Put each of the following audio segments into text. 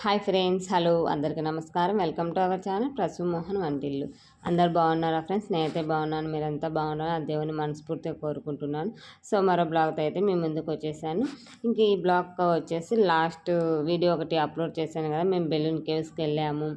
Hi friends hello అందరికీ నమస్కారం. Welcome to our channel Prasu Mohan వంటిల్లు. అందరు బాగున్నారా ఫ్రెండ్స్? నేనైతే బాగున్నాను మీరంతా బాగున్నారా? ఆ దేవుని మనస్ఫూర్తిగా కోరుకుంటున్నాను. సో మరో బ్లాగ్తో అయితే మేము ముందుకు వచ్చేసాను. ఇంక ఈ బ్లాగ్ వచ్చేసి లాస్ట్ వీడియో ఒకటి అప్లోడ్ చేశాను కదా మేము బెలూన్ కేవ్స్కి వెళ్ళాము.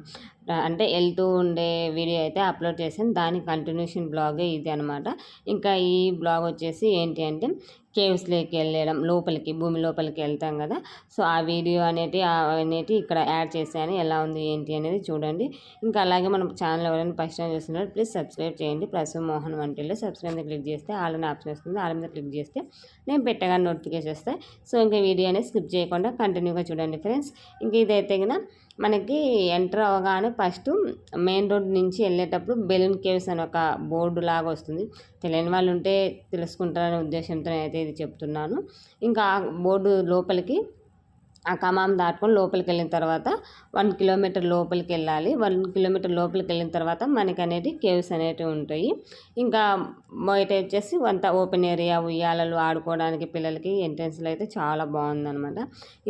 అంటే వెళ్తూ ఉండే వీడియో అయితే అప్లోడ్ చేశాను. దాని కంటిన్యూషన్ బ్లాగే ఇది అనమాట ఇంకా ఈ బ్లాగ్ వచ్చేసి ఏంటి అంటే కేవ్స్లోకి వెళ్ళడం లోపలికి భూమి లోపలికి వెళ్తాం కదా. సో ఆ వీడియో అనేది అనేది ఇక్కడ యాడ్ చేశాను. ఎలా ఉంది ఏంటి అనేది చూడండి. ఇంకా అలాగే మన ఛానల్ ఎవరైనా ఫస్ట్ టైం చూస్తున్నారు ప్లీజ్ సబ్స్క్రైబ్ చేయండి. ప్రసూ మోహన్ వంటిలో సబ్స్క్రైబ్ మీద క్లిక్ చేస్తే ఆల్ ఆప్షన్ వస్తుంది. ఆల్ మీద క్లిక్ చేస్తే నేను పెట్టగానే నోటిఫికేషన్ వస్తాయి. సో ఇంకా వీడియో అనేది స్కిప్ చేయకుండా కంటిన్యూగా చూడండి ఫ్రెండ్స్. ఇంకా ఇదైతే కదా మనకి ఎంటర్ అవ్వగానే ఫస్ట్ మెయిన్ రోడ్ నుంచి వెళ్ళేటప్పుడు బెలూన్ కేవ్స్ అని ఒక బోర్డు లాగా వస్తుంది. తెలియని వాళ్ళు ఉంటే తెలుసుకుంటారనే ఉద్దేశంతో అయితే ఇది చెప్తున్నాను. ఇంకా ఆ బోర్డు లోపలికి ఆ కమాం దాటుకొని లోపలికి వెళ్ళిన తర్వాత వన్ కిలోమీటర్ లోపలికి వెళ్ళాలి వన్ కిలోమీటర్ లోపలికి వెళ్ళిన తర్వాత మనకి అనేది కేవ్స్ అనేటివి ఉంటాయి. ఇంకా బయట వచ్చేసి వంత ఓపెన్ ఏరియా ఉయ్యాలలు ఆడుకోవడానికి పిల్లలకి ఎంట్రెన్స్లో అయితే చాలా బాగుందనమాట.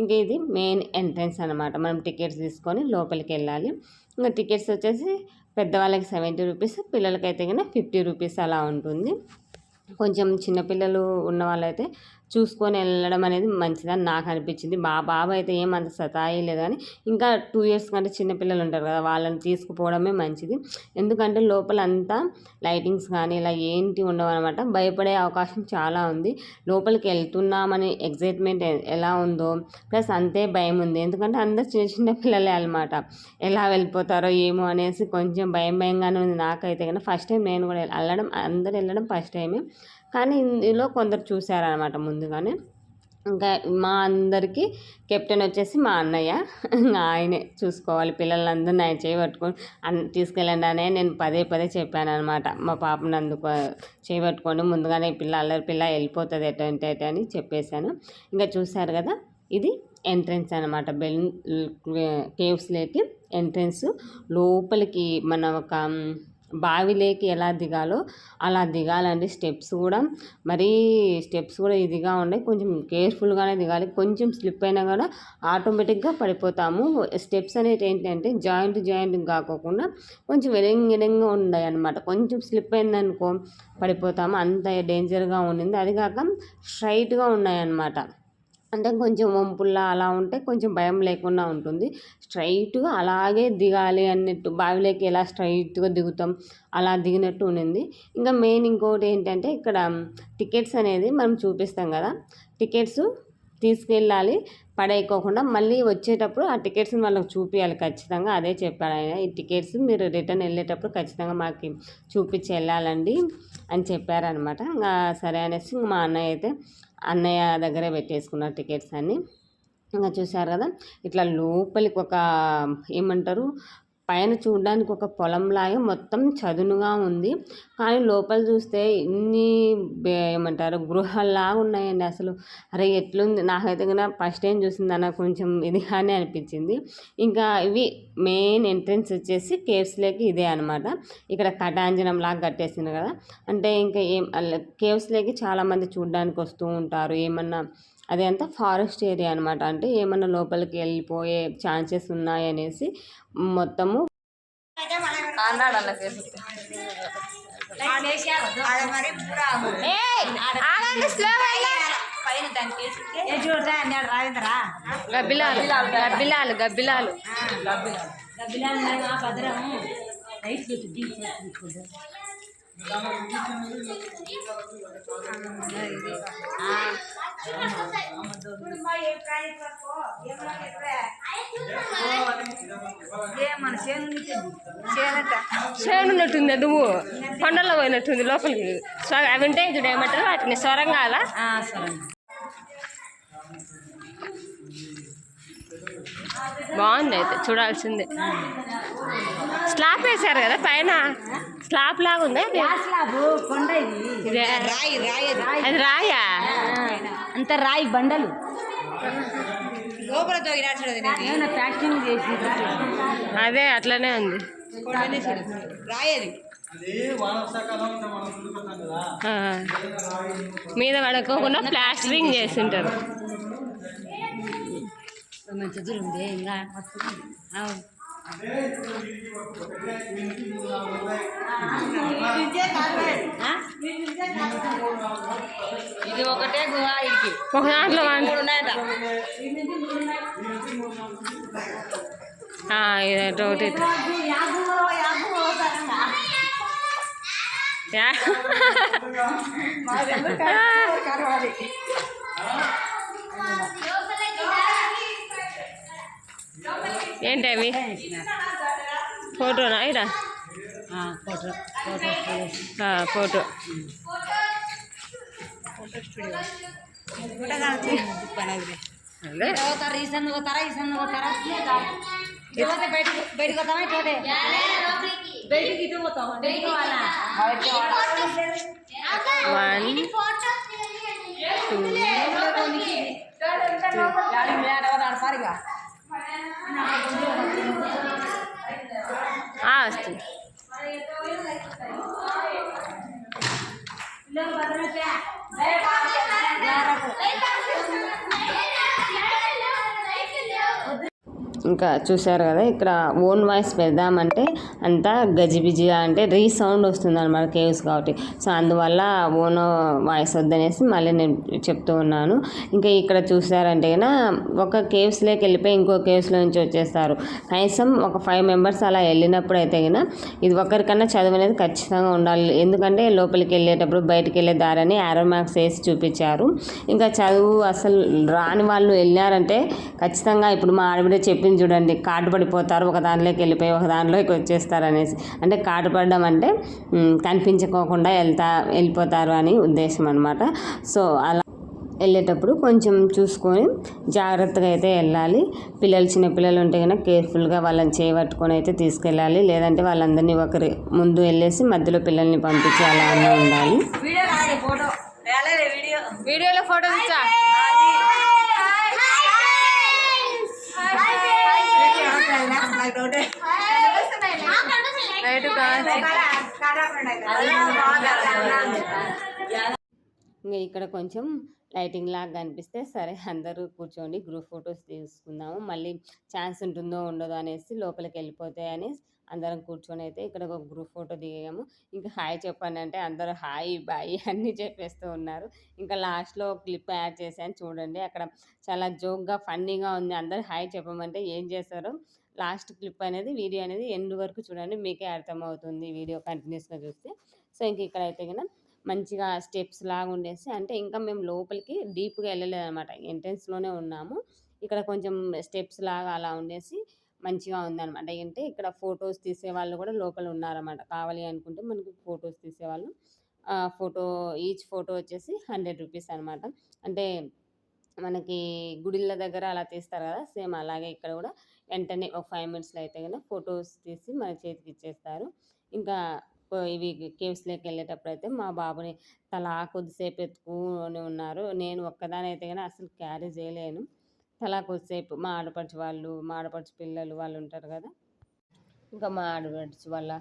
ఇంకా ఇది మెయిన్ ఎంట్రెన్స్ అనమాట. మనం టికెట్స్ తీసుకొని లోపలికి వెళ్ళాలి ఇంకా టికెట్స్ వచ్చేసి పెద్దవాళ్ళకి సెవెంటీ రూపీస్ పిల్లలకైతే కన్నా ఫిఫ్టీ రూపీస్ అలా ఉంటుంది. కొంచెం చిన్నపిల్లలు ఉన్న వాళ్ళైతే చూసుకొని వెళ్ళడం అనేది మంచిదని నాకు అనిపించింది. మా బాబు అయితే ఏమంత సతాయి కానీ ఇంకా టూ ఇయర్స్ కంటే చిన్నపిల్లలు ఉంటారు కదా వాళ్ళని తీసుకుపోవడమే మంచిది. ఎందుకంటే లోపల అంతా లైటింగ్స్ కానీ ఇలా ఏంటి ఉండవు అనమాట భయపడే అవకాశం చాలా ఉంది. లోపలికి వెళ్తున్నామని ఎగ్జైట్మెంట్ ఎలా ఉందో ప్లస్ అంతే భయం ఉంది. ఎందుకంటే అందరు చిన్న చిన్న పిల్లలే అనమాట ఎలా వెళ్ళిపోతారో ఏమో అనేసి కొంచెం భయం భయంగానే ఉంది నాకైతే. కానీ ఫస్ట్ టైం నేను కూడా వెళ్ళడం అందరు వెళ్ళడం ఫస్ట్ టైమే. కానీ ఇందులో కొందరు చూశారనమాట ముందుగానే. ఇంకా మా అందరికీ కెప్టెన్ వచ్చేసి మా అన్నయ్య. ఆయనే చూసుకోవాలి పిల్లలందరినీ ఆయన చేయబట్టుకొని అన్ తీసుకెళ్ళండి అనే నేను పదే పదే చెప్పాను అనమాట మా పాపను అందుకు చేయబట్టుకొని ముందుగానే పిల్ల అల్లరి పిల్ల వెళ్ళిపోతుంది ఎటువంటి ఎటు అని చెప్పేశాను. ఇంకా చూశారు కదా ఇది ఎంట్రెన్స్ అనమాట బెల్ కేవ్స్లోకి ఎంట్రెన్స్. లోపలికి మన ఒక బావిలోకి ఎలా దిగాలో అలా దిగాలండి. స్టెప్స్ కూడా మరీ స్టెప్స్ కూడా ఇదిగా ఉన్నాయి. కొంచెం కేర్ఫుల్గానే దిగాలి. కొంచెం స్లిప్ అయినా కూడా ఆటోమేటిక్గా పడిపోతాము. స్టెప్స్ అనేవి ఏంటంటే జాయింట్ జాయింట్ కాకోకుండా కొంచెం ఎడంగ్ ఎడంగా ఉన్నాయి అనమాట కొంచెం స్లిప్ అయిందనుకో పడిపోతాము. అంత డేంజర్గా ఉండింది. అది కాక స్ట్రైట్గా ఉన్నాయన్నమాట. అంటే కొంచెం వంపుల్లా అలా ఉంటే కొంచెం భయం లేకుండా ఉంటుంది. స్ట్రైట్గా అలాగే దిగాలి అన్నట్టు బావిలోకి ఎలా స్ట్రైట్గా దిగుతాం అలా దిగినట్టు ఉండింది. ఇంకా మెయిన్ ఇంకోటి ఏంటంటే ఇక్కడ టికెట్స్ అనేది మనం చూపిస్తాం కదా. టికెట్స్ తీసుకెళ్ళాలి పడేయకోకుండా మళ్ళీ వచ్చేటప్పుడు ఆ టికెట్స్ని వాళ్ళకి చూపించాలి ఖచ్చితంగా. అదే చెప్పాడు ఆయన ఈ టికెట్స్ మీరు రిటర్న్ వెళ్ళేటప్పుడు ఖచ్చితంగా మాకు చూపించి వెళ్ళాలండి అని చెప్పారనమాట సరే అనేసి మా అన్నయ్య అయితే అన్నయ్య దగ్గరే పెట్టేసుకున్నారు టికెట్స్ అన్నీ. ఇంకా చూసారు కదా ఇట్లా లోపలికి ఒక ఏమంటారు పైన చూడడానికి ఒక పొలంలాగా మొత్తం చదునుగా ఉంది. కానీ లోపల చూస్తే ఇన్ని ఏమంటారు గృహాల్లాగా ఉన్నాయండి అసలు. అరే ఎట్లుంది? నాకైతే కన్నా ఫస్ట్ టైం చూసింది అన్న కొంచెం ఇదిగానే అనిపించింది. ఇంకా ఇవి మెయిన్ ఎంట్రెన్స్ వచ్చేసి కేవ్స్లోకి ఇదే అనమాట ఇక్కడ కటాంజనం లాగా కట్టేసింది కదా. అంటే ఇంకా ఏం కేవ్స్లోకి చాలామంది చూడడానికి వస్తూ ఉంటారు. ఏమన్నా అది అంతా ఫారెస్ట్ ఏరియా అనమాట అంటే ఏమన్నా లోపలికి వెళ్ళిపోయే ఛాన్సెస్ ఉన్నాయనేసి మొత్తము గబ్బిలాలు గబ్బిలాలు గబ్బిలాలు చేనున్నట్టుంది నువ్వు కొండలో పోయినట్టుంది లోపలికి. స్వ అవి ఉంటాయి చూడు ఏమంటారు? వాటిని సొరంగాల బాగుంది అయితే చూడాల్సిందే. స్లాబ్ వేశారు కదా పైన. స్లాబ్ లాగా ఉంది అది రాయా అంత రాయి బండలు. అదే అట్లనే ఉంది. రాయి అది. ఆ. మీద పడుకోకుండా ప్లాస్టరింగ్ చేసింటారు. మంచి దూరం ఇంకా? ఇది ఒకటే గుహ ఇది ఒక దాంట్లో వన్ మూడు ఉన్నాయట ఆ, ఇది ఒకటి ఇటు. యా. ఏంటి అవి ఫోటోనా ఇరా ఫోటో ఫోటో స్టూడియో ఆ, ఫోటో అదే పోతారు ఈ సందు పోతారా ఈ సందు పోతారా ఇటుపోతే బయటికి బయటికి పోతావా ఇటుపోతే బయటికి ఇటు పోతావా బయటికి పోవాలా? వన్ టూ लोक बदलत्या ఇంకా చూశారు కదా ఇక్కడ ఓన్ వాయిస్ పెడదామంటే అంతా గజిబిజిగా అంటే రీసౌండ్ వస్తుంది అనమాట కేవ్స్ కాబట్టి. సో అందువల్ల ఓన్ వాయిస్ వద్దనేసి మళ్ళీ నేను చెప్తూ ఉన్నాను. ఇంకా ఇక్కడ చూసారంటే కన్నా ఒక కేవ్స్లోకి వెళ్ళిపోయి ఇంకో కేవ్స్లో నుంచి వచ్చేస్తారు. కనీసం ఒక ఫైవ్ మెంబర్స్ అలా వెళ్ళినప్పుడు అయితే కన్నా ఇది ఒకరికన్నా చదువు అనేది ఖచ్చితంగా ఉండాలి. ఎందుకంటే లోపలికి వెళ్ళేటప్పుడు బయటికి వెళ్ళే దారని ఆరో మార్క్స్ వేసి చూపించారు. ఇంకా చదువు అసలు రాని వాళ్ళు వెళ్ళారంటే ఖచ్చితంగా ఇప్పుడు మా ఆడబిడ్డ చెప్పింది చూడండి కాటు పడిపోతారు ఒక దాంట్లోకి వెళ్ళిపోయి ఒక దాంట్లోకి వచ్చేస్తారు అనేసి అంటే కాటు పడడం అంటే కనిపించుకోకుండా వెళ్తా వెళ్ళిపోతారు అని ఉద్దేశం అనమాట సో అలా వెళ్ళేటప్పుడు కొంచెం చూసుకొని జాగ్రత్తగా అయితే వెళ్ళాలి. పిల్లలు చిన్న పిల్లలు ఉంటే కనుక కేర్ఫుల్గా వాళ్ళని చేయబట్టుకొని అయితే తీసుకెళ్ళాలి. లేదంటే వాళ్ళందరినీ ఒకరి ముందు వెళ్ళేసి మధ్యలో పిల్లల్ని పంపించి అలా అన్న ఉండాలి. వీడియోలో ఫోటో ఇంకా ఇక్కడ కొంచెం లైటింగ్ లాగా కనిపిస్తే సరే అందరూ కూర్చోండి గ్రూప్ ఫొటోస్ తీసుకుందాము. మళ్ళీ ఛాన్స్ ఉంటుందో ఉండదో అనేసి లోపలికి వెళ్ళిపోతాయి అని అందరం కూర్చొని అయితే ఇక్కడ ఒక గ్రూప్ ఫోటో దిగాము. ఇంకా హాయ్ చెప్పండి అంటే అందరూ హాయ్ బాయ్ అన్నీ చెప్పేస్తూ ఉన్నారు. ఇంకా లాస్ట్లో క్లిప్ యాడ్ చేశాను. చూడండి అక్కడ చాలా జోక్గా ఫన్నీగా ఉంది. అందరూ హాయ్ చెప్పమంటే ఏం చేస్తారో? లాస్ట్ క్లిప్ అనేది వీడియో అనేది ఎండ్ వరకు చూడండి మీకే అర్థమవుతుంది వీడియో కంటిన్యూస్గా చూస్తే. సో ఇంక ఇక్కడ అయితే మంచిగా స్టెప్స్ లాగా ఉండేసి అంటే ఇంకా మేము లోపలికి డీప్గా వెళ్ళలేదు అనమాట ఎంట్రెన్స్లోనే ఉన్నాము. ఇక్కడ కొంచెం స్టెప్స్ లాగా అలా ఉండేసి మంచిగా ఉందన్నమాట. ఏంటంటే ఇక్కడ ఫొటోస్ తీసే వాళ్ళు కూడా లోపల ఉన్నారన్నమాట. కావాలి అనుకుంటే మనకి ఫొటోస్ తీసేవాళ్ళు ఫోటో ఈచ్ ఫోటో వచ్చేసి హండ్రెడ్ రూపీస్ అనమాట అంటే మనకి గుడిళ్ళ దగ్గర అలా తీస్తారు కదా సేమ్ అలాగే ఇక్కడ కూడా. వెంటనే ఒక ఫైవ్ మినిట్స్లో అయితే కనుక ఫొటోస్ తీసి మన చేతికి ఇచ్చేస్తారు. ఇంకా ఇవి కేవ్స్లోకి వెళ్ళేటప్పుడు అయితే మా బాబుని తలా కొద్దిసేపు ఎత్తుకుని ఉన్నారు. నేను ఒక్కదాని అయితే కానీ అసలు క్యారీ చేయలేను. తలా కొద్దిసేపు మా ఆడపడిచి వాళ్ళు మా ఆడపడిచి పిల్లలు వాళ్ళు ఉంటారు కదా. ఇంకా మా ఆడపడిచి వాళ్ళ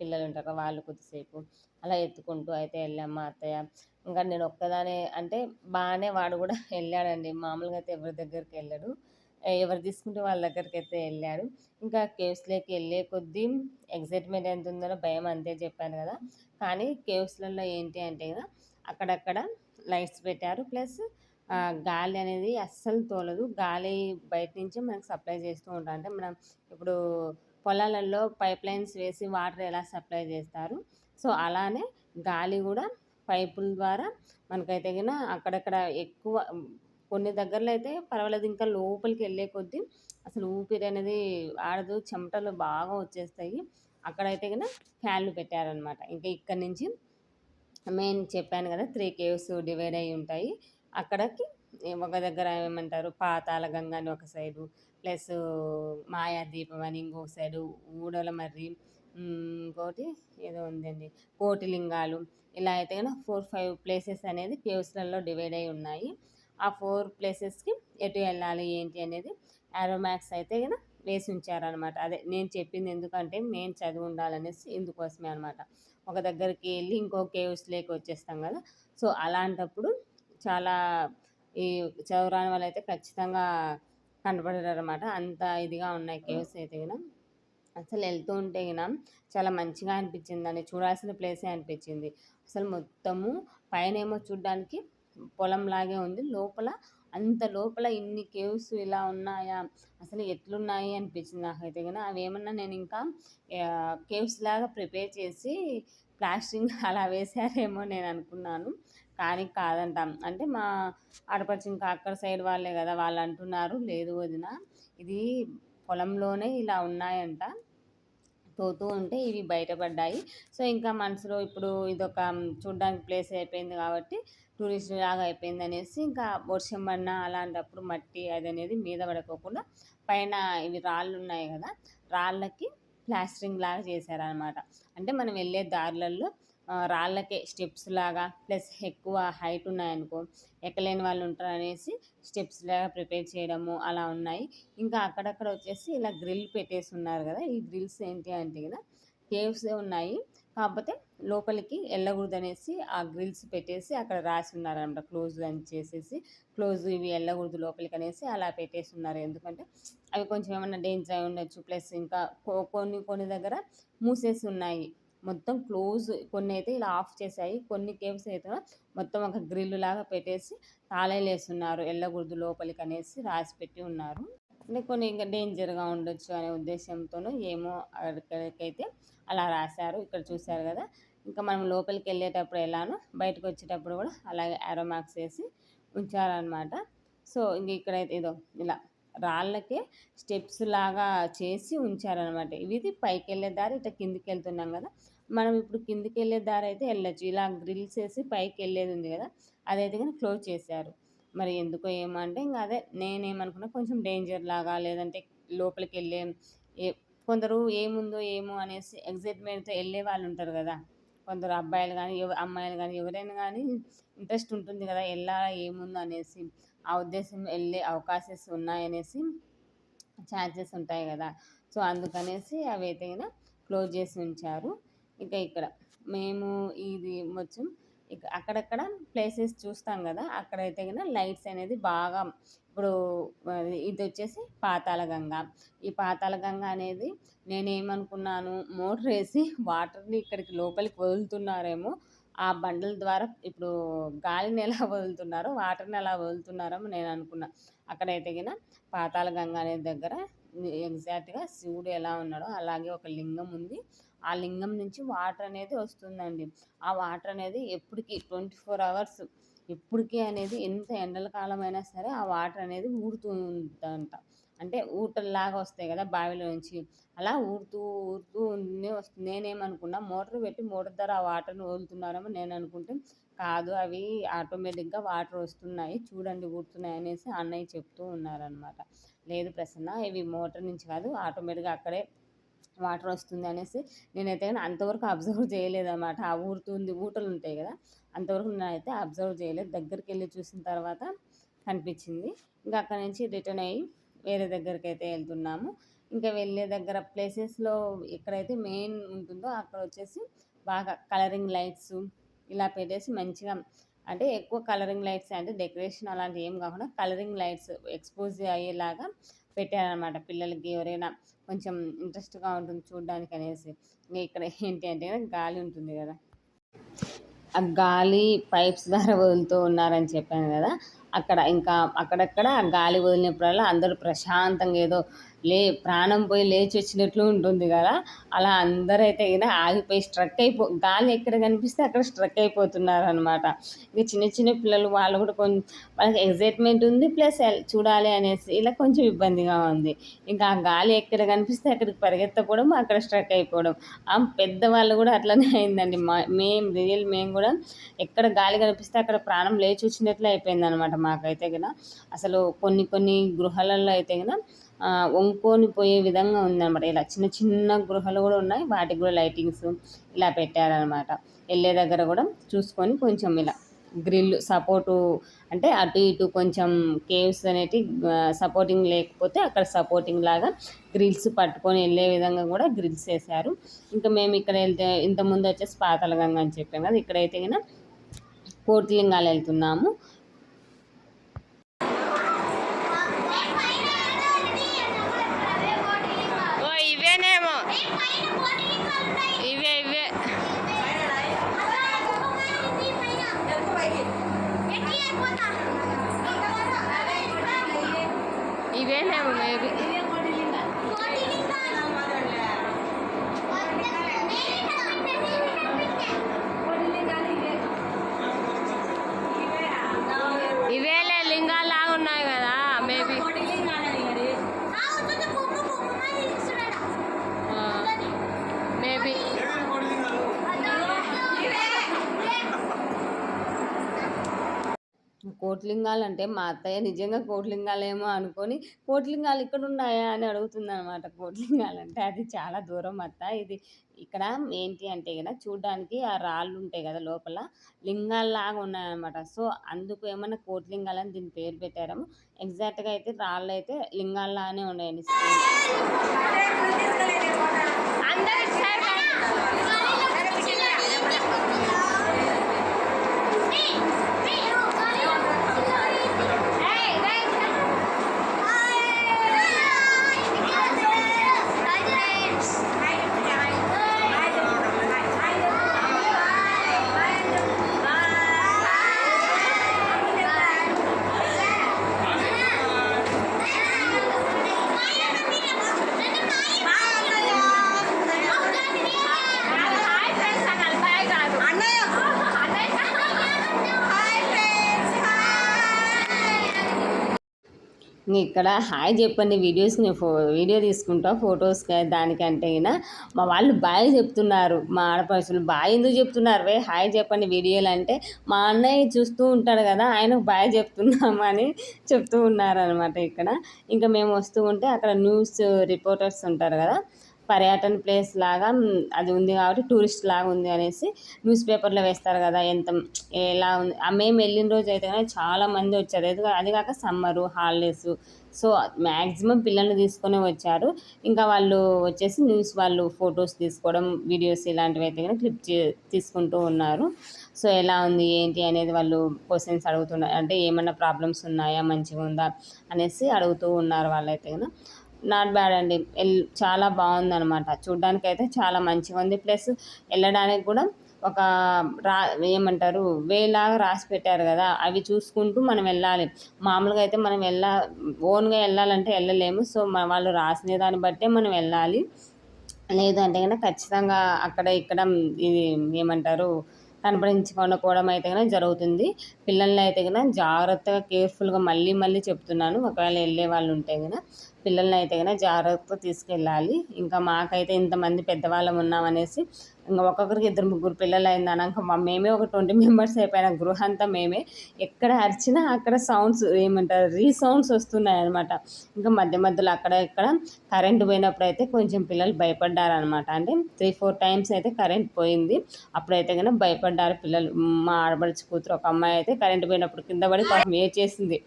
పిల్లలు ఉంటారు కదా వాళ్ళు కొద్దిసేపు అలా ఎత్తుకుంటూ అయితే వెళ్ళాం మా అత్తయ్య. ఇంకా నేను ఒక్కదానే అంటే బాగానే వాడు కూడా వెళ్ళాడండి. మామూలుగా అయితే ఎవరి దగ్గరికి వెళ్ళాడు. ఎవరు తీసుకుంటే వాళ్ళ దగ్గరికి అయితే వెళ్ళాడు ఇంకా కేవ్స్లోకి వెళ్ళే కొద్దీ ఎగ్జైట్మెంట్ ఎంత ఉందో భయం అంతే చెప్పాను కదా. కానీ కేవ్స్లలో ఏంటి అంటే కదా అక్కడక్కడ లైట్స్ పెట్టారు. ప్లస్ గాలి అనేది అస్సలు తోలదు. గాలి బయట నుంచి మనకు సప్లై చేస్తూ ఉంటాం అంటే మనం ఇప్పుడు పొలాలలో పైప్ లైన్స్ వేసి వాటర్ ఎలా సప్లై చేస్తారు. సో అలానే గాలి కూడా పైపుల ద్వారా మనకైతే అక్కడక్కడ ఎక్కువ కొన్ని దగ్గరలో అయితే పర్వాలేదు. ఇంకా లోపలికి వెళ్ళే కొద్దీ అసలు ఊపిరి అనేది ఆడదు. చెమటలు బాగా వచ్చేస్తాయి. అక్కడైతే గిన ఫ్యాన్లు పెట్టారనమాట ఇంకా ఇక్కడ నుంచి మెయిన్ చెప్పాను కదా త్రీ కేవ్స్ డివైడ్ అయి ఉంటాయి. అక్కడికి ఒక దగ్గర ఏమంటారు? పాతాల గంగ అని ఒక సైడు ప్లస్ మాయాదీపం అని ఇంకొక సైడు ఊడల మర్రి ఇంకోటి ఏదో ఉందండి కోటిలింగాలు. ఇలా అయితే కనుక ఫోర్ ఫైవ్ ప్లేసెస్ అనేది కేవ్స్లలో డివైడ్ అయి ఉన్నాయి. ఆ ఫోర్ ప్లేసెస్కి ఎటు వెళ్ళాలి ఏంటి అనేది ఆరోమాక్స్ అయితే కదా వేసి ఉంచారనమాట అదే నేను చెప్పింది ఎందుకంటే నేను చదివి ఉండాలనేసి ఇందుకోసమే అనమాట ఒక దగ్గరికి వెళ్ళి ఇంకో కేవ్స్ లేక వచ్చేస్తాం కదా. సో అలాంటప్పుడు చాలా ఈ చదువురాని వాళ్ళైతే ఖచ్చితంగా కనపడరు అనమాట అంత ఇదిగా ఉన్నాయి కేవ్స్ అయితే కదా. అసలు వెళ్తూ ఉంటే గిన చాలా మంచిగా అనిపించిందండి. చూడాల్సిన ప్లేసే అనిపించింది. అసలు మొత్తము పైన ఏమో చూడడానికి పొలం లాగే ఉంది. లోపల అంత లోపల ఇన్ని కేవ్స్ ఇలా ఉన్నాయా? అసలు ఎట్లున్నాయి అనిపించింది నాకైతే కానీ అవి ఏమన్నా నేను ఇంకా కేవ్స్ లాగా ప్రిపేర్ చేసి ప్లాస్టింగ్ అలా వేసారేమో నేను అనుకున్నాను. కానీ కాదంట. అంటే మా ఆడపడుచు ఇంకా అక్కడ సైడ్ వాళ్ళే కదా వాళ్ళు అంటున్నారు లేదు వదిన ఇది పొలంలోనే ఇలా ఉన్నాయంట. పోతూ ఉంటే ఇవి బయటపడ్డాయి. సో ఇంకా మనసులో ఇప్పుడు ఇదొక చూడడానికి ప్లేస్ అయిపోయింది కాబట్టి టూరిస్ట్ లాగా అయిపోయింది అనేసి ఇంకా వర్షం పడినా అలాంటప్పుడు మట్టి అది అనేది మీద పడకోకుండా పైన ఇవి రాళ్ళు ఉన్నాయి కదా రాళ్ళకి ప్లాస్టరింగ్ లాగా చేశారనమాట అంటే మనం వెళ్ళే దారులలో రాళ్ళకే స్టెప్స్ లాగా ప్లస్ ఎక్కువ హైట్ ఉన్నాయనుకో ఎక్కలేని వాళ్ళు ఉంటారు అనేసి స్టెప్స్ లాగా ప్రిపేర్ చేయడము అలా ఉన్నాయి. ఇంకా అక్కడక్కడ వచ్చేసి ఇలా గ్రిల్ పెట్టేసి ఉన్నారు కదా ఈ గ్రిల్స్ ఏంటి అంటే కదా కేవ్స్ ఉన్నాయి. కాకపోతే లోపలికి వెళ్ళకూడదు అనేసి ఆ గ్రిల్స్ పెట్టేసి అక్కడ రాసి ఉన్నారనమాట క్లోజ్ అని చేసేసి క్లోజ్ ఇవి వెళ్ళకూడదు లోపలికి అనేసి అలా పెట్టేసి ఉన్నారు. ఎందుకంటే అవి కొంచెం ఏమైనా డేంజర్ అయి ఉండొచ్చు ప్లస్ ఇంకా కొన్ని కొన్ని దగ్గర మూసేసి ఉన్నాయి. మొత్తం క్లోజ్ కొన్ని అయితే ఇలా ఆఫ్ చేసాయి కొన్ని కేవ్స్ అయితే మొత్తం ఒక గ్రిల్ లాగా పెట్టేసి తాళాలు వేస్తున్నారు. వెళ్ళకూడదు లోపలికి అనేసి రాసి పెట్టి ఉన్నారు. అంటే కొన్ని ఇంకా డేంజర్గా ఉండొచ్చు అనే ఉద్దేశంతోనూ ఏమో అక్కడికైతే అలా రాశారు. ఇక్కడ చూశారు కదా. ఇంకా మనం లోపలికి వెళ్ళేటప్పుడు ఎలానో బయటకు వచ్చేటప్పుడు కూడా అలాగే ఆరో మార్క్స్ వేసి ఉంచారనమాట సో ఇంక ఇక్కడైతే ఏదో ఇలా రాళ్ళకే స్టెప్స్ లాగా చేసి ఉంచారనమాట ఇది పైకి వెళ్ళే దారి ఇట్లా కిందికి వెళ్తున్నాం కదా. మనం ఇప్పుడు కిందికి వెళ్ళే దారి అయితే వెళ్ళొచ్చు ఇలా గ్రిల్స్ వేసి పైకి వెళ్ళేది ఉంది కదా అదైతే కానీ క్లోజ్ చేశారు. మరి ఎందుకో ఏమో అంటే ఇంకా అదే నేనేమనుకున్నా కొంచెం డేంజర్ లాగా లేదంటే లోపలికి వెళ్ళే ఏ కొందరు ఏముందో ఏమో అనేసి ఎగ్జైట్మెంట్తో వెళ్ళే వాళ్ళు ఉంటారు కదా. కొందరు అబ్బాయిలు కానీ అమ్మాయిలు కానీ ఎవరైనా కానీ ఇంట్రెస్ట్ ఉంటుంది కదా వెళ్ళాలా ఏముందో అనేసి. ఆ ఉద్దేశం వెళ్ళే అవకాశాలు ఉన్నాయనేసి ఛాన్సెస్ ఉంటాయి కదా. సో అందుకనేసి అవి అయితే క్లోజ్ చేసి ఉంచారు. ఇక ఇక్కడ మేము ఇది మొత్తం ఇక అక్కడక్కడ ప్లేసెస్ చూస్తాం కదా అక్కడైతే గిన లైట్స్ అనేది బాగా ఇప్పుడు ఇది వచ్చేసి పాతాళ గంగ. ఈ పాతాళ గంగ అనేది నేనేమనుకున్నాను మోటర్ వేసి వాటర్ని ఇక్కడికి లోపలికి వదులుతున్నారేమో ఆ బండల ద్వారా ఇప్పుడు గాలిని ఎలా వదులుతున్నారో వాటర్ని ఎలా వదులుతున్నారో నేను అనుకున్నా. అక్కడైతే గిన పాతాళ గంగ అనే దగ్గర ఎగ్జాక్ట్గా శివుడు ఎలా ఉన్నాడో అలాగే ఒక లింగం ఉంది. ఆ లింగం నుంచి వాటర్ అనేది వస్తుందండి. ఆ వాటర్ అనేది ఎప్పటికీ ట్వంటీ ఫోర్ అవర్స్ ఎప్పటికీ అనేది ఎంత ఎండల కాలం అయినా సరే ఆ వాటర్ అనేది ఊరుతూ ఉందంట అంటే ఊటల్లాగా వస్తాయి కదా బావిలో నుంచి. అలా ఊరుతూ ఊరుతూ వస్తుంది. నేనేమనుకున్నా మోటార్ పెట్టి మోటార్ ద్వారా ఆ వాటర్ని వదులుతున్నారేమో నేను అనుకుంటే కాదు అవి ఆటోమేటిక్గా వాటర్ వస్తున్నాయి చూడండి ఊరుతున్నాయి అనేసి అన్నయ్య చెప్తూ ఉన్నారనమాట లేదు ప్రసన్న ఇవి మోటార్ నుంచి కాదు ఆటోమేటిక్గా అక్కడే వాటర్ వస్తుంది అనేసి నేనైతే కానీ అంతవరకు అబ్జర్వ్ చేయలేదన్నమాట. ఆ ఊరుతుంది ఊటలు ఉంటాయి కదా అంతవరకు నేనైతే అబ్జర్వ్ చేయలేదు. దగ్గరికి వెళ్ళి చూసిన తర్వాత కనిపించింది. ఇంకా అక్కడ నుంచి రిటర్న్ అయ్యి వేరే దగ్గరికి అయితే వెళ్తున్నాము. ఇంకా వెళ్ళే దగ్గర ప్లేసెస్లో ఎక్కడైతే మెయిన్ ఉంటుందో అక్కడ వచ్చేసి బాగా కలరింగ్ లైట్స్ ఇలా పెట్టేసి మంచిగా అంటే ఎక్కువ కలరింగ్ లైట్స్ అంటే డెకరేషన్ అలాంటివి ఏం కాకుండా కలరింగ్ లైట్స్ ఎక్స్పోజ్ అయ్యేలాగా పెట్టారనమాట పిల్లలకి ఎవరైనా కొంచెం ఇంట్రెస్ట్గా ఉంటుంది చూడడానికి అనేసి. ఇక్కడ ఏంటి అంటే గాలి ఉంటుంది కదా. ఆ గాలి పైప్స్ ద్వారా వదులుతూ ఉన్నారని చెప్పాను కదా. అక్కడ ఇంకా అక్కడక్కడ ఆ గాలి వదిలినప్పుడల్లా అందరూ ప్రశాంతంగా ఏదో లే ప్రాణం పోయి లేచి వచ్చినట్లు ఉంటుంది కదా. అలా అందరైతే గిన ఆగిపోయి స్ట్రక్ అయిపో గాలి ఎక్కడ కనిపిస్తే అక్కడ స్ట్రక్ అయిపోతున్నారు అనమాట ఇక చిన్న చిన్న పిల్లలు వాళ్ళు కూడా కొంచెం వాళ్ళకి ఎగ్జైట్మెంట్ ఉంది ప్లస్ చూడాలి అనేసి ఇలా కొంచెం ఇబ్బందిగా ఉంది. ఇంకా ఆ గాలి ఎక్కడ కనిపిస్తే అక్కడికి పరిగెత్తకపోవడం అక్కడ స్ట్రక్ అయిపోవడం. ఆ పెద్దవాళ్ళు కూడా అట్లనే అయిందండి. మా మేము రియల్ మేము కూడా ఎక్కడ గాలి కనిపిస్తే అక్కడ ప్రాణం లేచి వచ్చినట్లు అయిపోయింది అనమాట మాకైతే కదా అసలు కొన్ని కొన్ని గృహాలలో అయితే కదా వంకొని పోయే విధంగా ఉందన్నమాట. ఇలా చిన్న చిన్న గృహలు కూడా ఉన్నాయి. వాటికి కూడా లైటింగ్స్ ఇలా పెట్టారనమాట వెళ్ళే దగ్గర కూడా చూసుకొని కొంచెం ఇలా గ్రిల్ సపోర్టు అంటే అటు ఇటు కొంచెం కేవ్స్ అనేటి సపోర్టింగ్ లేకపోతే అక్కడ సపోర్టింగ్ లాగా గ్రిల్స్ పట్టుకొని వెళ్ళే విధంగా కూడా గ్రిల్స్ వేశారు. ఇంకా మేము ఇక్కడ వెళ్తే ఇంతకుముందు వచ్చేసి పాతాళగంగ అని చెప్పాం కదా. ఇక్కడైతే కనుక కోటిలింగాలు వెళ్తున్నాము. కోట్లింగాలు అంటే మా అత్తయ్య నిజంగా కోట్లింగాలేమో అనుకొని కోట్లింగాలు ఇక్కడ ఉన్నాయా అని అడుగుతుంది అనమాట కోట్లింగాలు అంటే అది చాలా దూరం అత్త. ఇది ఇక్కడ ఏంటి అంటే కదా చూడడానికి ఆ రాళ్ళు ఉంటాయి కదా లోపల లింగాల్లాగా ఉన్నాయన్నమాట. సో అందుకు ఏమన్నా కోట్లింగాలు అని దీని పేరు పెట్టారేమో. ఎగ్జాక్ట్గా అయితే రాళ్ళు అయితే లింగాల్లాగానే ఉన్నాయండి. అందరి ఇక్కడ హాయ్ చెప్పండి వీడియోస్ నేను ఫో వీడియో తీసుకుంటా ఫొటోస్ దానికంటే అయినా మా వాళ్ళు బాయ్ చెప్తున్నారు. మా ఆడపడుచులు బాయ్ ఎందుకు చెప్తున్నారు? వే హాయ్ చెప్పండి వీడియోలు అంటే మా అన్నయ్య చూస్తూ ఉంటాడు కదా ఆయనకు బాయ్ చెప్తున్నామని చెప్తూ ఉన్నారనమాట ఇక్కడ. ఇంకా మేము వస్తూ ఉంటే అక్కడ న్యూస్ రిపోర్టర్స్ ఉంటారు కదా పర్యటన ప్లేస్ లాగా అది ఉంది కాబట్టి టూరిస్ట్ లాగా ఉంది అనేసి న్యూస్ పేపర్లో వేస్తారు కదా ఎంత ఎలా ఉంది. ఆ మేము వెళ్ళిన రోజు అయితే కానీ చాలా మంది వచ్చారు. ఎందుకంటే అది కాక సమ్మరు హాలిడేస్. సో మ్యాక్సిమం పిల్లల్ని తీసుకొని వచ్చారు. ఇంకా వాళ్ళు వచ్చేసి న్యూస్ వాళ్ళు ఫొటోస్ తీసుకోవడం వీడియోస్ ఇలాంటివి అయితే కానీ క్లిప్ తీసుకుంటూ ఉన్నారు. సో ఎలా ఉంది ఏంటి అనేది వాళ్ళు క్వశ్చన్స్ అడుగుతున్నారు అంటే ఏమన్నా ప్రాబ్లమ్స్ ఉన్నాయా మంచిగా ఉందా అనేసి అడుగుతూ ఉన్నారు వాళ్ళైతే కనుక. నాట్ బ్యాడ్ అండి. ఎల్ చాలా బాగుందనమాట చూడ్డానికి అయితే చాలా మంచిగా ఉంది ప్లస్ వెళ్ళడానికి కూడా ఒక రా ఏమంటారు వేలాగా రాసి పెట్టారు కదా. అవి చూసుకుంటూ మనం వెళ్ళాలి మామూలుగా అయితే మనం వెళ్ళ ఓన్గా వెళ్ళాలంటే వెళ్ళలేము సో వాళ్ళు రాసిన దాన్ని బట్టే మనం వెళ్ళాలి లేదంటే కనుక ఖచ్చితంగా అక్కడ ఇక్కడ ఇది ఏమంటారు కనపడించుకొని పోవడం అయితే కనుక జరుగుతుంది. పిల్లల్ని అయితే కనుక జాగ్రత్తగా కేర్ఫుల్గా మళ్ళీ మళ్ళీ చెప్తున్నాను. ఒకవేళ వెళ్ళే వాళ్ళు ఉంటే కనుక పిల్లల్ని అయితే కనుక జాగ్రత్తగా తీసుకెళ్ళాలి. ఇంకా మాకైతే ఇంతమంది పెద్దవాళ్ళం ఉన్నామనేసి ఇంకా ఒక్కొక్కరికి ఇద్దరు ముగ్గురు పిల్లలు అయింది అనక మేమే ఒక ట్వంటీ మెంబర్స్ అయిపోయిన గృహ అంతా మేమే. ఎక్కడ అరిచినా అక్కడ సౌండ్స్ ఏమంటారు రీసౌండ్స్ వస్తున్నాయి అనమాట ఇంకా మధ్య మధ్యలో అక్కడ ఇక్కడ కరెంట్ పోయినప్పుడు అయితే కొంచెం పిల్లలు భయపడ్డారనమాట అంటే త్రీ ఫోర్ టైమ్స్ అయితే కరెంట్ పోయింది. అప్పుడైతే కనుక భయపడ్డారు పిల్లలు. మా ఆడబడిచి కూతురు ఒక అమ్మాయి అయితే కరెంట్ పోయినప్పుడు కింద పడి పాపం ఏ చేసింది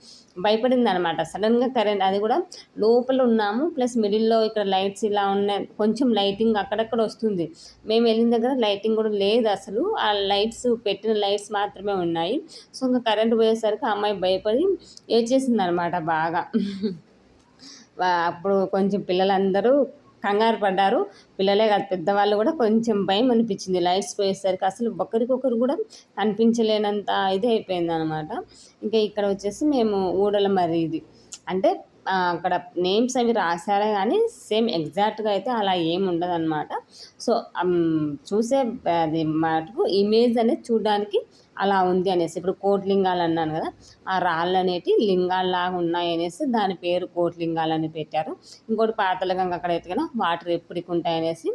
భయపడింది అనమాట సడన్గా కరెంట్ అది కూడా లో లోపల ఉన్నాము. ప్లస్ మిడిల్లో ఇక్కడ లైట్స్ ఇలా ఉన్నాయి. కొంచెం లైటింగ్ అక్కడక్కడ వస్తుంది. మేము వెళ్ళిన దగ్గర లైటింగ్ కూడా లేదు అసలు. ఆ లైట్స్ పెట్టిన లైట్స్ మాత్రమే ఉన్నాయి. సో ఇంకా కరెంట్ పోయేసరికి అమ్మాయి భయపడి ఏడ్చేసింది అనమాట బాగా అప్పుడు కొంచెం పిల్లలందరూ కంగారు పడ్డారు. పిల్లలే కాదు పెద్దవాళ్ళు కూడా కొంచెం భయం అనిపించింది. లైట్స్ పోయేసరికి అసలు ఒకరికొకరు కూడా కనిపించలేనంత ఇది అయిపోయింది అనమాట ఇంకా ఇక్కడ వచ్చేసి మేము ఊడల మరి ఇది. అంటే అక్కడ నేమ్స్ అవి రాశారే కానీ సేమ్ ఎగ్జాక్ట్గా అయితే అలా ఏమి ఉండదు అనమాట సో చూసే అది మటుకు ఇమేజ్ అనేది చూడడానికి అలా ఉంది అనేసి. ఇప్పుడు కోట్లింగాలు అన్నాను కదా ఆ రాళ్ళు అనేటి లింగాల్లాగా ఉన్నాయి అనేసి దాని పేరు కోట్లింగాలు అని పెట్టారు. ఇంకోటి పాతలగంగ అక్కడ అయితే వాటర్ ఎప్పటికి ఉంటాయనేసి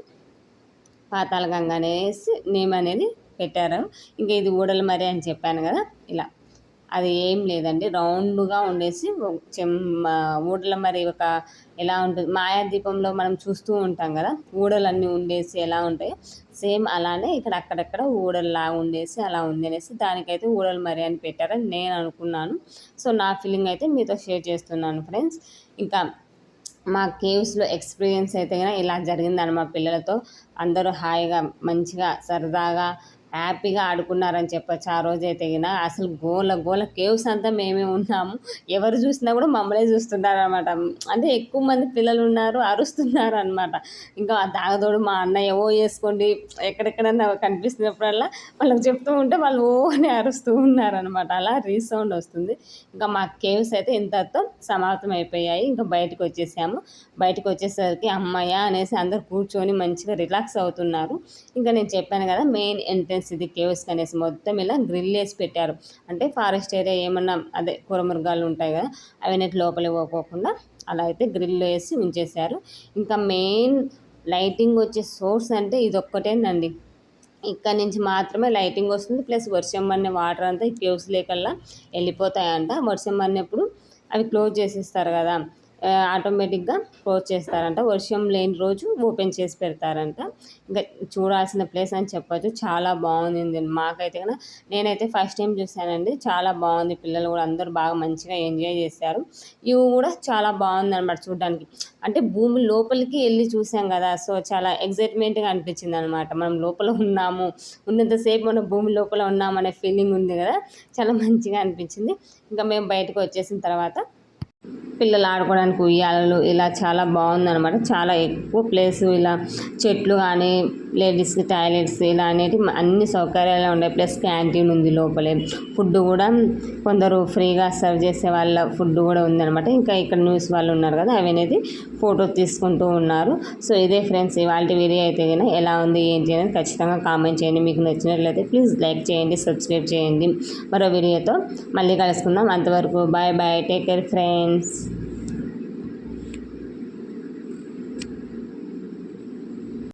పాతాళగంగ అనేసి నేమ్ అనేది పెట్టారు. ఇంకా ఇది ఊడల మరి అని చెప్పాను కదా ఇలా. అది ఏం లేదండి. రౌండ్గా ఉండేసి ఒక ఊడల మరి ఒక ఎలా ఉంటుంది మాయాదీపంలో మనం చూస్తూ ఉంటాం కదా ఊడలన్నీ ఉండేసి ఎలా ఉంటాయో సేమ్ అలానే ఇక్కడ అక్కడక్కడ ఊడల్లా ఉండేసి అలా ఉంది అనేసి దానికైతే ఊడలు మరి అని పెట్టారని నేను అనుకున్నాను. సో నా ఫీలింగ్ అయితే మీతో షేర్ చేస్తున్నాను ఫ్రెండ్స్. ఇంకా మా కేవ్స్లో ఎక్స్పీరియన్స్ అయితే కనుక ఇలా జరిగిందని మా పిల్లలతో. అందరూ హాయిగా మంచిగా సరదాగా హ్యాపీగా ఆడుకున్నారని చెప్పొచ్చు ఆ రోజు అయితే గిన అసలు గోల గోల కేవ్స్ అంతా మేమే ఉన్నాము. ఎవరు చూసినా కూడా మమ్మల్ని చూస్తున్నారు అనమాట అంటే ఎక్కువ మంది పిల్లలు ఉన్నారు అరుస్తున్నారు అనమాట ఇంకా దాగదోడు మా అన్నయ్య ఓ వేసుకోండి ఎక్కడెక్కడన్నా కనిపిస్తున్నప్పుడల్లా వాళ్ళకి చెప్తూ ఉంటే వాళ్ళు ఓనే అరుస్తూ ఉన్నారనమాట అలా రీసౌండ్ వస్తుంది. ఇంకా మా కేవ్స్ అయితే ఇంతతో సమాప్తం అయిపోయాయి. ఇంకా బయటకు వచ్చేసాము. బయటకు వచ్చేసరికి అమ్మయ్య అనేసి అందరు కూర్చొని మంచిగా రిలాక్స్ అవుతున్నారు. ఇంకా నేను చెప్పాను కదా మెయిన్ ఎంట్రెన్స్ ఇది కేవ్స్ అనేసి మొత్తం ఇలా గ్రిల్ వేసి పెట్టారు. అంటే ఫారెస్ట్ ఏరియా ఏమన్నా అదే కూరమృగాలు ఉంటాయి కదా అవన్నీ లోపలి పోకోకుండా అలా అయితే గ్రిల్ వేసి ఉంచేశారు. ఇంకా మెయిన్ లైటింగ్ వచ్చే సోర్స్ అంటే ఇది ఒక్కటేనండి ఇక్కడ నుంచి మాత్రమే లైటింగ్ వస్తుంది ప్లస్ వర్షం పడిన వాటర్ అంతా ఈ కేవ్స్ లేకల్లా వెళ్ళిపోతాయంట. వర్షం పడినప్పుడు అవి క్లోజ్ చేసేస్తారు కదా. ఆటోమేటిక్గా క్లోజ్ చేస్తారంట వర్షం లేని రోజు ఓపెన్ చేసి పెడతారంట. ఇంకా చూడాల్సిన ప్లేస్ అని చెప్పచ్చు. చాలా బాగుంది. మాకైతే కదా నేనైతే ఫస్ట్ టైం చూశానండి. చాలా బాగుంది. పిల్లలు కూడా అందరూ బాగా మంచిగా ఎంజాయ్ చేశారు. ఇవి కూడా చాలా బాగుంది అనమాట చూడడానికి. అంటే భూమి లోపలికి వెళ్ళి చూసాం కదా సో చాలా ఎగ్జైట్మెంట్గా అనిపించింది అనమాట మనం లోపల ఉన్నాము ఉన్నంతసేపు మనం భూమి లోపల ఉన్నామనే అనే ఫీలింగ్ ఉంది కదా. చాలా మంచిగా అనిపించింది. ఇంకా మేము బయటకు వచ్చేసిన తర్వాత పిల్లలు ఆడుకోవడానికి ఉయ్యాలలు ఇలా చాలా బాగుందనమాట చాలా ఎక్కువ ప్లేస్ ఇలా చెట్లు కానీ లేడీస్కి టాయిలెట్స్ ఇలా అనేవి అన్ని సౌకర్యాలు ఉన్నాయి ప్లస్ క్యాంటీన్ ఉంది లోపలే. ఫుడ్ కూడా కొందరు ఫ్రీగా సర్వ్ చేసే వాళ్ళ ఫుడ్ కూడా ఉందనమాట ఇంకా ఇక్కడ న్యూస్ వాళ్ళు ఉన్నారు కదా అవి అనేది ఫోటో తీసుకుంటూ ఉన్నారు. సో ఇదే ఫ్రెండ్స్ ఇవాళ వీడియో అయితే కనుక ఎలా ఉంది ఏంటి అనేది ఖచ్చితంగా కామెంట్ చేయండి. మీకు నచ్చినట్లయితే ప్లీజ్ లైక్ చేయండి సబ్స్క్రైబ్ చేయండి. మరో వీడియోతో మళ్ళీ కలుసుకుందాం. అంతవరకు bye bye take care friends. guys.